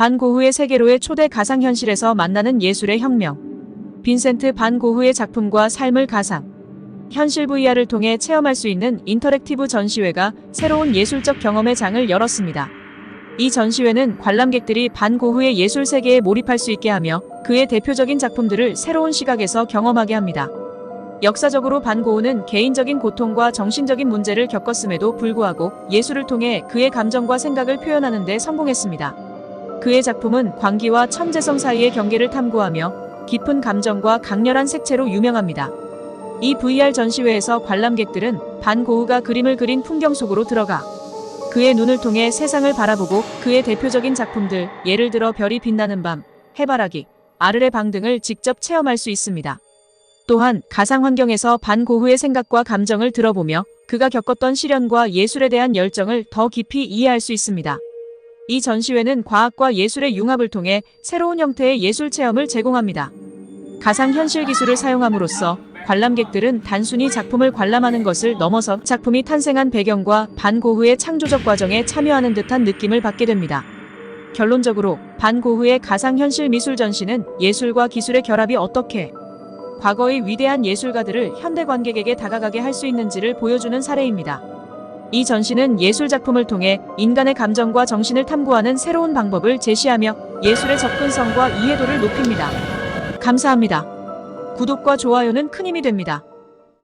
반 고흐의 세계로의 초대 가상현실에서 만나는 예술의 혁명. 빈센트 반 고흐의 작품과 삶을 가상. 현실 VR을 통해 체험할 수 있는 인터랙티브 전시회가 새로운 예술적 경험의 장을 열었습니다. 이 전시회는 관람객들이 반 고흐의 예술 세계에 몰입할 수 있게 하며 그의 대표적인 작품들을 새로운 시각에서 경험하게 합니다. 역사적으로 반 고흐는 개인적인 고통과 정신적인 문제를 겪었음에도 불구하고 예술을 통해 그의 감정과 생각을 표현하는 데 성공했습니다. 그의 작품은 광기와 천재성 사이의 경계를 탐구하며 깊은 감정과 강렬한 색채로 유명합니다. 이 VR 전시회에서 관람객들은 반 고흐가 그림을 그린 풍경 속으로 들어가 그의 눈을 통해 세상을 바라보고 그의 대표적인 작품들, 예를 들어 별이 빛나는 밤, 해바라기, 아르레 방 등을 직접 체험할 수 있습니다. 또한 가상 환경에서 반 고흐의 생각과 감정을 들어보며 그가 겪었던 시련과 예술에 대한 열정을 더 깊이 이해할 수 있습니다. 이 전시회는 과학과 예술의 융합을 통해 새로운 형태의 예술 체험을 제공합니다. 가상 현실 기술을 사용함으로써 관람객들은 단순히 작품을 관람하는 것을 넘어서 작품이 탄생한 배경과 반 고흐의 창조적 과정에 참여하는 듯한 느낌을 받게 됩니다. 결론적으로 반 고흐의 가상 현실 미술 전시는 예술과 기술의 결합이 어떻게 과거의 위대한 예술가들을 현대 관객에게 다가가게 할 수 있는지를 보여주는 사례입니다. 이 전시는 예술 작품을 통해 인간의 감정과 정신을 탐구하는 새로운 방법을 제시하며 예술의 접근성과 이해도를 높입니다. 감사합니다. 구독과 좋아요는 큰 힘이 됩니다.